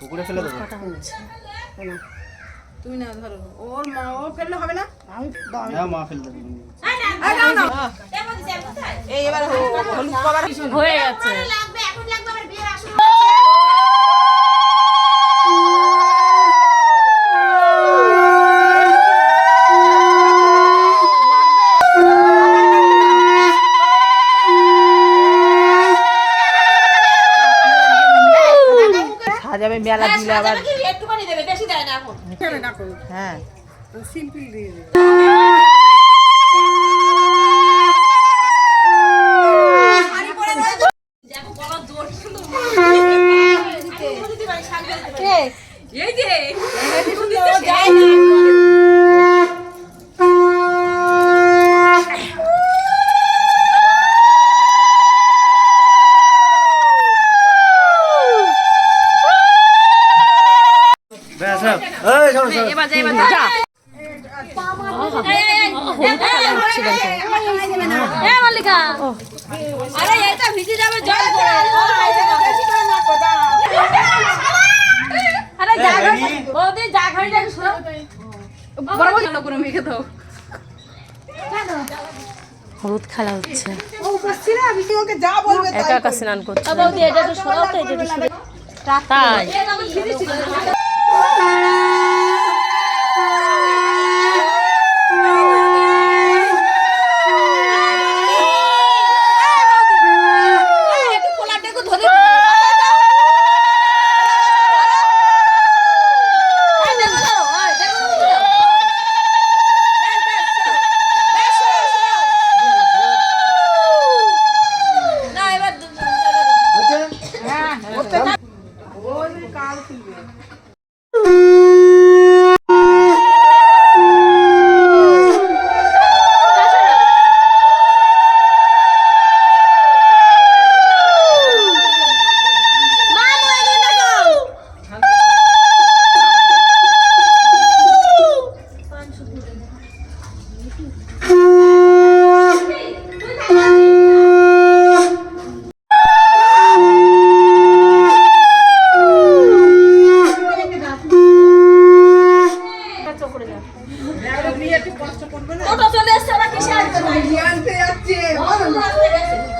পুকুরে ফেলে দেবো। কাটা তুমি না ধরো। ওর মা ও ফেললে হবে না? আমি হ্যাঁ মা ফেলে দেবো। এই এবার হলুদ কভার হয়ে গেছে সাজাবে মেলা দিলে আবার একটুখানি দেবে বেশি দেয় না এখন। হ্যাঁ। সিম্পল দিয়ে এই যে হলুদ খেলা হচ্ছে। ও উপস্থিত না আমি ওকে যা বলবে একা একা স্নান করছে। তাই।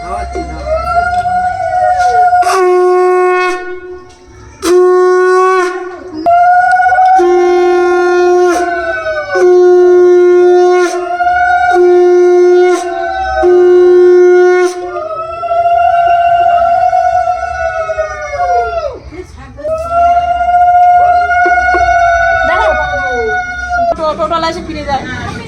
খাওয়াচ্ছি না টোটো এসে ফিরে যায়।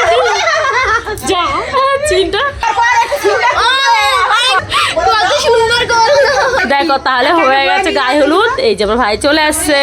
দেখো তাহলে হয়ে গেছে গায়ে হলুদ এই যে আমার ভাই চলে আসছে